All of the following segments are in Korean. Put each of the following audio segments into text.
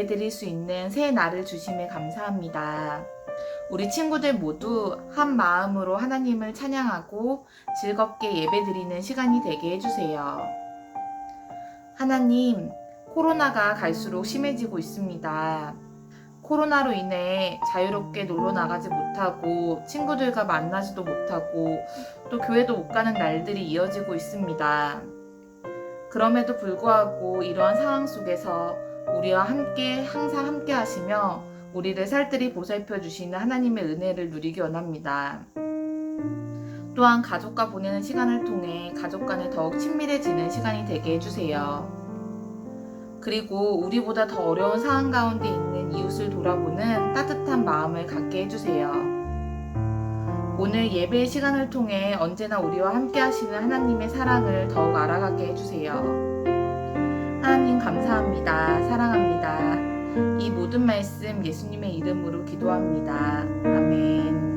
예배드릴 수 있는 새 날을 주심에 감사합니다. 우리 친구들 모두 한 마음으로 하나님을 찬양하고 즐겁게 예배드리는 시간이 되게 해주세요. 하나님, 코로나가 갈수록 심해지고 있습니다. 코로나로 인해 자유롭게 놀러 나가지 못하고 친구들과 만나지도 못하고 또 교회도 못 가는 날들이 이어지고 있습니다. 그럼에도 불구하고 이러한 상황 속에서 우리와 함께 항상 함께 하시며 우리를 살뜰히 보살펴 주시는 하나님의 은혜를 누리기 원합니다. 또한 가족과 보내는 시간을 통해 가족 간에 더욱 친밀해지는 시간이 되게 해주세요. 그리고 우리보다 더 어려운 상황 가운데 있는 이웃을 돌아보는 따뜻한 마음을 갖게 해주세요. 오늘 예배의 시간을 통해 언제나 우리와 함께 하시는 하나님의 사랑을 더욱 알아가게 해주세요. 하나님 감사합니다. 사랑합니다. 이 모든 말씀 예수님의 이름으로 기도합니다. 아멘.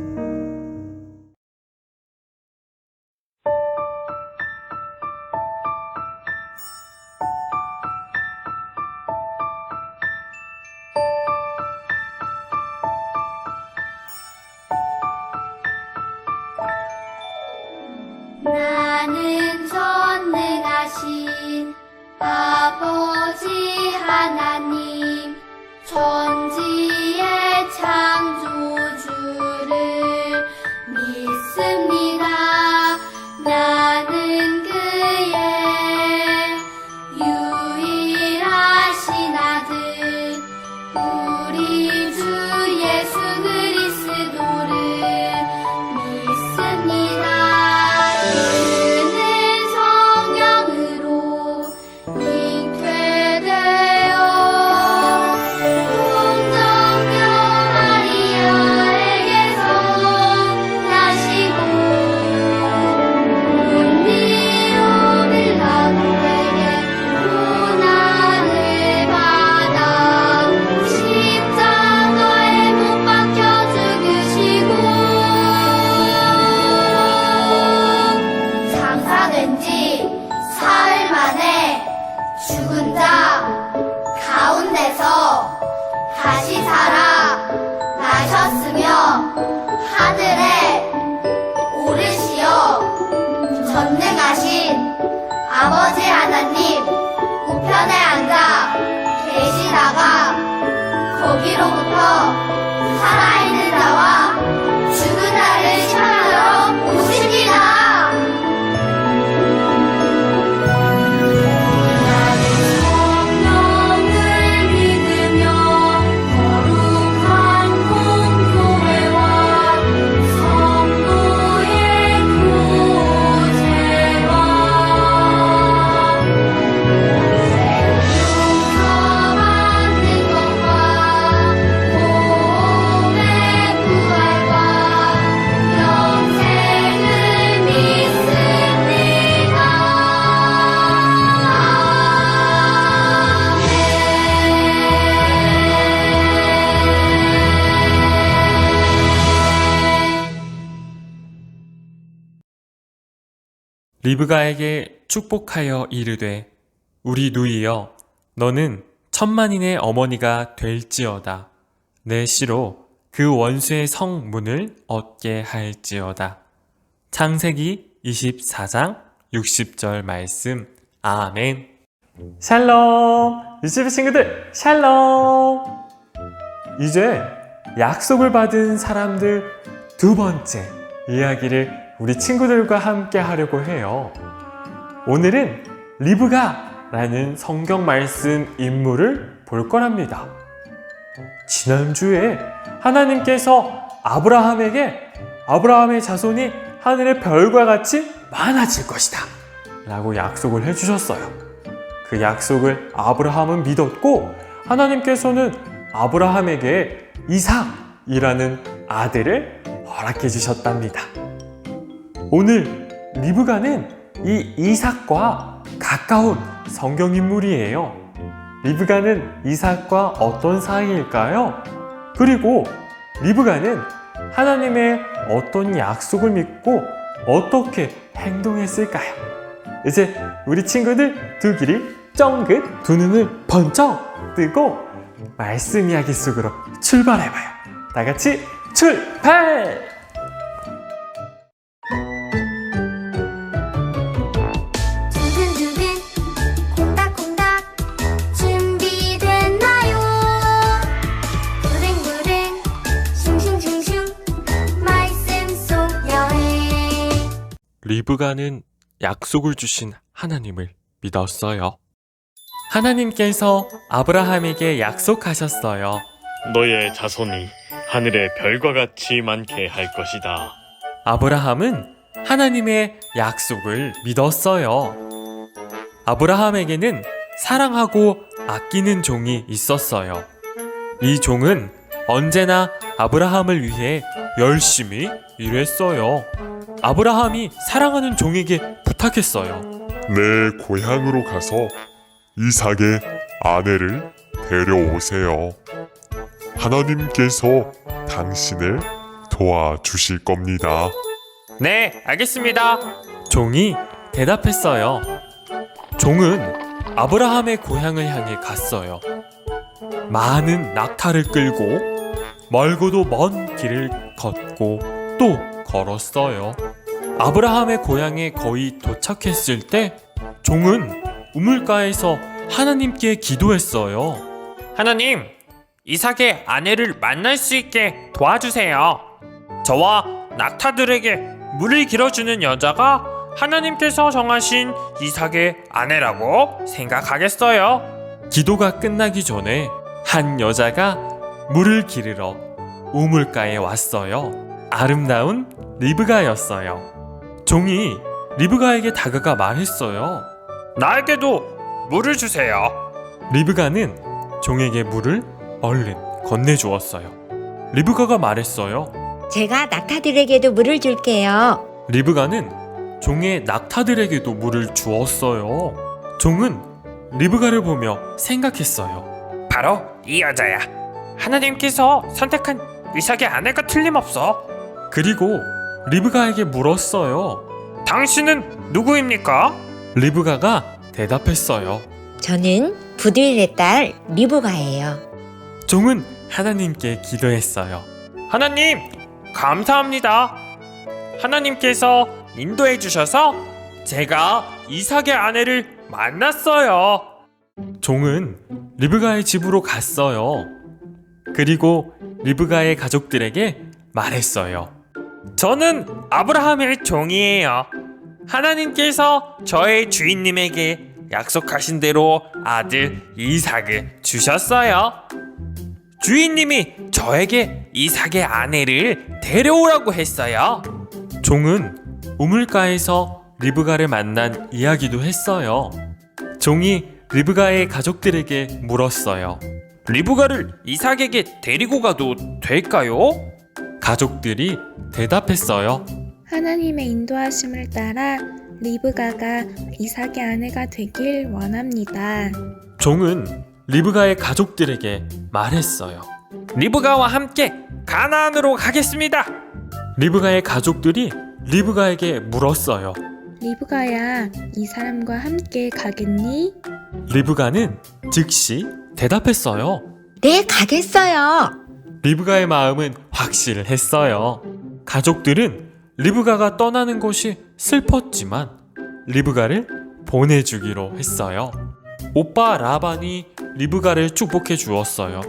리브가에게 축복하여 이르되 우리 누이여 너는 천만인의 어머니가 될지어다. 내 시로 그 원수의 성문을 얻게 할지어다. 창세기 24장 60절 말씀. 아멘. 샬롬. 유치부 친구들 샬롬. 이제 약속을 받은 사람들 두 번째 이야기를 우리 친구들과 함께 하려고 해요. 오늘은 리브가 라는 성경 말씀 인물을 볼 거랍니다. 지난주에 하나님께서 아브라함에게 아브라함의 자손이 하늘의 별과 같이 많아질 것이다. 라고 약속을 해주셨어요. 그 약속을 아브라함은 믿었고 하나님께서는 아브라함에게 이삭이라는 아들을 허락해 주셨답니다. 오늘 리브가는 이 이삭과 가까운 성경 인물이에요. 리브가는 이삭과 어떤 사이일까요? 그리고 리브가는 하나님의 어떤 약속을 믿고 어떻게 행동했을까요? 이제 우리 친구들 두 귀를 쩡긋 두 눈을 번쩍 뜨고 말씀 이야기 속으로 출발해봐요. 다 같이 출발! 리브가는 약속을 주신 하나님을 믿었어요. 하나님께서 아브라함에게 약속하셨어요. 너의 자손이 하늘의 별과 같이 많게 할 것이다. 아브라함은 하나님의 약속을 믿었어요. 아브라함에게는 사랑하고 아끼는 종이 있었어요. 이 종은 언제나 아브라함을 위해 열심히 일했어요. 아브라함이 사랑하는 종에게 부탁했어요. 내 고향으로 가서 이삭의 아내를 데려오세요. 하나님께서 당신을 도와주실 겁니다. 네, 알겠습니다. 종이 대답했어요. 종은 아브라함의 고향을 향해 갔어요. 많은 낙타를 끌고 멀고도 먼 길을 걷고 또 걸었어요. 아브라함의 고향에 거의 도착했을 때 종은 우물가에서 하나님께 기도했어요. 하나님, 이삭의 아내를 만날 수 있게 도와주세요. 저와 낙타들에게 물을 길어주는 여자가 하나님께서 정하신 이삭의 아내라고 생각하겠어요. 기도가 끝나기 전에 한 여자가 물을 기르러 우물가에 왔어요. 아름다운 리브가였어요. 종이 리브가에게 다가가 말했어요. 나에게도 물을 주세요. 리브가는 종에게 물을 얼른 건네주었어요. 리브가가 말했어요. 제가 낙타들에게도 물을 줄게요. 리브가는 종의 낙타들에게도 물을 주었어요. 종은 리브가를 보며 생각했어요. 바로 이 여자야. 하나님께서 선택한 이삭의 아내가 틀림없어. 그리고 리브가에게 물었어요. 당신은 누구입니까? 리브가가 대답했어요. 저는 부들레 딸 리브가예요. 종은 하나님께 기도했어요. 하나님, 감사합니다. 하나님께서 인도해 주셔서 제가 이삭의 아내를 만났어요. 종은 리브가의 집으로 갔어요. 그리고 리브가의 가족들에게 말했어요. 저는 아브라함의 종이에요. 하나님께서 저의 주인님에게 약속하신 대로 아들 이삭을 주셨어요. 주인님이 저에게 이삭의 아내를 데려오라고 했어요. 종은 우물가에서 리브가를 만난 이야기도 했어요. 종이 리브가의 가족들에게 물었어요. 리브가를 이삭에게 데리고 가도 될까요? 가족들이 대답했어요. 하나님의 인도하심을 따라 리브가가 이삭의 아내가 되길 원합니다. 종은 리브가의 가족들에게 말했어요. 리브가와 함께 가나안으로 가겠습니다. 리브가의 가족들이 리브가에게 물었어요. 리브가야, 이 사람과 함께 가겠니? 리브가는 즉시 대답했어요. 네, 가겠어요. 리브가의 마음은 확실했어요. 가족들은 리브가가 떠나는 것이 슬펐지만 리브가를 보내주기로 했어요. 오빠 라반이 리브가를 축복해 주었어요.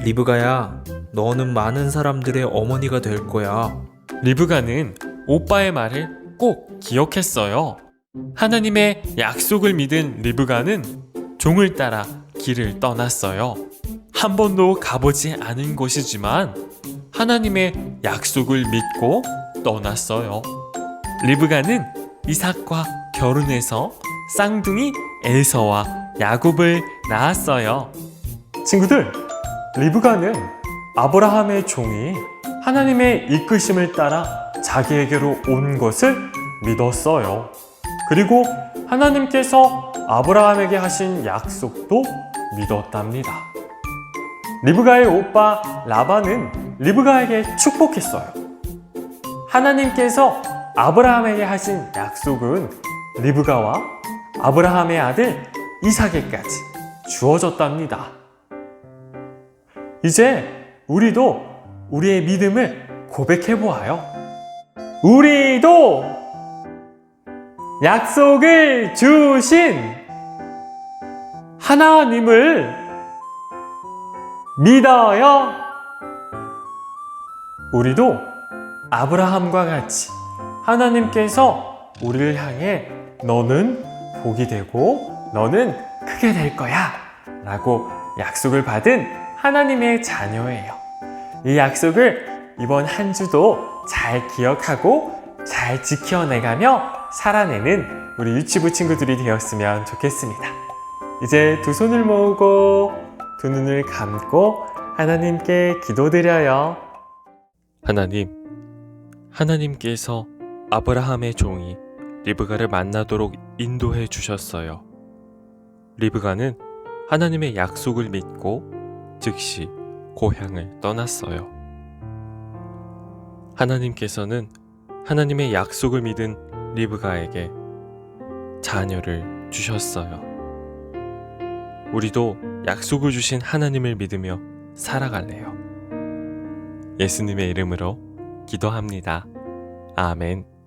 리브가야, 너는 많은 사람들의 어머니가 될 거야. 리브가는 오빠의 말을 꼭 기억했어요. 하나님의 약속을 믿은 리브가는 종을 따라 길을 떠났어요. 한 번도 가보지 않은 곳이지만 하나님의 약속을 믿고 떠났어요. 리브가는 이삭과 결혼해서 쌍둥이 에서와 야곱을 낳았어요. 친구들, 리브가는 아브라함의 종이 하나님의 이끄심을 따라 자기에게로 온 것을 믿었어요. 그리고 하나님께서 아브라함에게 하신 약속도 믿었답니다. 리브가의 오빠 라반은 리브가에게 축복했어요. 하나님께서 아브라함에게 하신 약속은 리브가와 아브라함의 아들 이삭에까지 주어졌답니다. 이제 우리도 우리의 믿음을 고백해 보아요. 우리도 약속을 주신 하나님을 믿어요. 우리도 아브라함과 같이 하나님께서 우리를 향해 너는 복이 되고 너는 크게 될 거야 라고 약속을 받은 하나님의 자녀예요. 이 약속을 이번 한 주도 잘 기억하고 잘 지켜내가며 살아내는 우리 유치부 친구들이 되었으면 좋겠습니다. 이제 두 손을 모으고 두 눈을 감고 하나님께 기도드려요. 하나님, 하나님께서 아브라함의 종이 리브가를 만나도록 인도해 주셨어요. 리브가는 하나님의 약속을 믿고 즉시 고향을 떠났어요. 하나님께서는 하나님의 약속을 믿은 리브가에게 자녀를 주셨어요. 우리도 약속을 주신 하나님을 믿으며 살아갈래요. 예수님의 이름으로 기도합니다. 아멘.